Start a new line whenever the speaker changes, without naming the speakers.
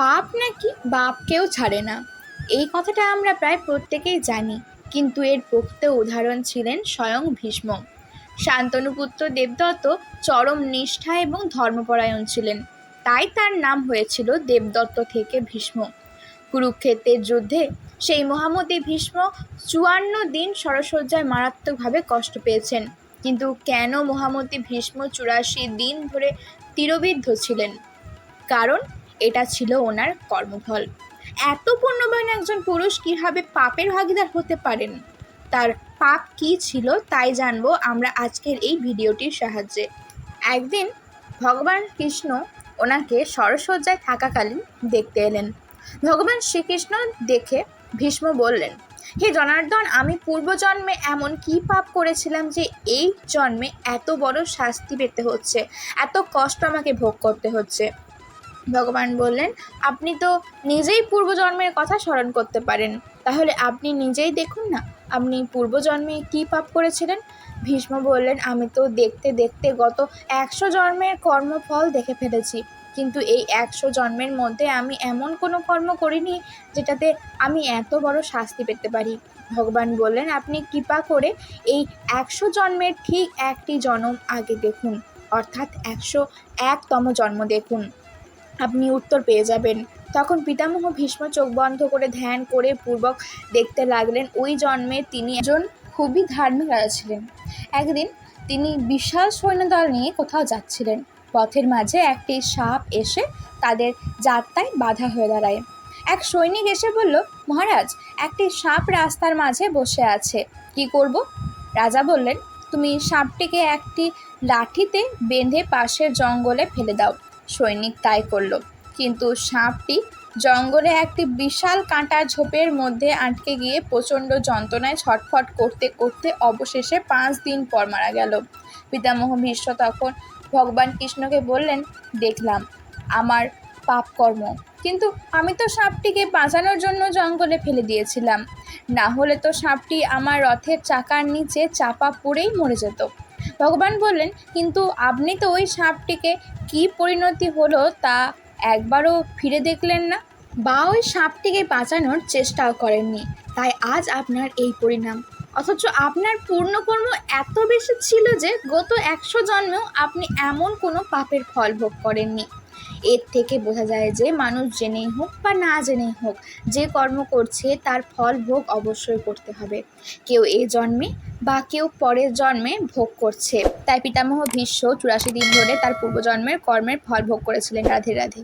পাপ নাকি বাপকেও ছাড়ে না? এই কথাটা আমরা প্রায় প্রত্যেকেই জানি, কিন্তু এর প্রকৃত উদাহরণ ছিলেন স্বয়ং ভীষ্ম। শান্তনুপুত্র দেবদত্ত চরম নিষ্ঠা এবং ধর্মপরায়ণ ছিলেন। তাই তার নাম হয়েছিল দেবদত্ত থেকে ভীষ্ম। কুরুক্ষেত্রের যুদ্ধে সেই মহামতি ভীষ্ম চুয়ান্ন দিন সরসজ্জায় মারাত্মকভাবে কষ্ট পেয়েছেন। কিন্তু কেন মহামতি ভীষ্ম চুরাশি দিন ধরে তীরবিদ্ধ ছিলেন? কারণ এটা ছিল ওনার কর্মফল। এত পুণ্যবান একজন পুরুষ কীভাবে পাপের ভাগিদার হতে পারেন? তার পাপ কী ছিল তাই জানব আমরা আজকের এই ভিডিওটির সাহায্যে। একদিন ভগবান কৃষ্ণ ওনাকে সরসজ্জায় থাকাকালীন দেখতে এলেন। ভগবান শ্রীকৃষ্ণ দেখে ভীষ্ম বললেন, হে জনার্দন, আমি পূর্বজন্মে এমন কী পাপ করেছিলাম যে এই জন্মে এত বড় শাস্তি পেতে হচ্ছে? এত কষ্ট আমাকে ভোগ করতে হচ্ছে। ভগবান বললেন, আপনি তো নিজেই পূর্বজন্মের কথা স্মরণ করতে পারেন। তাহলে আপনি নিজেই দেখুন না, আপনি পূর্বজন্মে কী পাপ করেছিলেন? ভীষ্ম বললেন, আমি তো দেখতে দেখতে গত একশো জন্মের কর্মফল দেখে ফেলেছি। কিন্তু এই একশো জন্মের মধ্যে আমি এমন কোনো কর্ম করিনি যেটাতে আমি এত বড় শাস্তি পেতে পারি। ভগবান বললেন, আপনি কৃপা করে এই একশো জন্মের ঠিক একটি জন্ম আগে দেখুন, অর্থাৎ একশো একতম জন্ম দেখুন। আপনি উত্তর পেয়ে যাবেন। তখন পিতামহ ভীষ্ম চোখ বন্ধ করে ধ্যান করে পূর্বক দেখতে লাগলেন, ওই জন্মে তিনি একজন খুবই ধার্মিক রাজা ছিলেন। একদিন তিনি বিশাল সৈন্যদল নিয়ে কোথাও যাচ্ছিলেন। পথের মাঝে একটি সাপ এসে তাদের যাত্রায় বাধা হয়ে দাঁড়ায়। এক সৈনিক এসে বলল, মহারাজ, একটি সাপ রাস্তার মাঝে বসে আছে। কি করব? রাজা বললেন, তুমি সাপটিকে একটি লাঠিতে বেঁধে পাশের জঙ্গলে ফেলে দাও। সৈনিক তাই করল। কিন্তু সাপটি জঙ্গলে একটি বিশাল কাঁটা ঝোপের মধ্যে আটকে গিয়ে প্রচণ্ড যন্ত্রণায় ছটফট করতে করতে অবশেষে পাঁচ দিন পর মারা গেল। পিতামহ ভীষ্ম তখন ভগবান কৃষ্ণকে বললেন, দেখলাম, আমার পাপকর্ম। কিন্তু আমি তো সাপটিকে বাঁচানোর জন্য জঙ্গলে ফেলে দিয়েছিলাম। না হলে তো সাপটি আমার রথের চাকার নিচে চাপা পড়েই মরে যেত। ভগবান বললেন, কিন্তু আপনি তো ওই সাপটিকে কি পরিণতি হলো তা একবারও ফিরে দেখলেন না? বা ওই সাপটিকে বাঁচানোর চেষ্টাও করেননি। তাই আজ আপনার এই পরিণাম। অথচ আপনার পূর্ণকর্ম এত বেশি ছিল যে গত একশো জন্মেও আপনি এমন কোনো পাপের ফল ভোগ করেননি। এর থেকে বোঝা যায় যে মানুষ জেনেই হোক বা না জেনেই হোক, যে কর্ম করছে তার ফল ভোগ অবশ্যই করতে হবে। কেউ এ জন্মে বা কেউ পরের জন্মে ভোগ করছে। তাই পিতামহ ভীষ্ম চুরাশি দিন ধরে তার পূর্বজন্মের কর্মের ফল ভোগ করেছিলেন রাধে রাধে।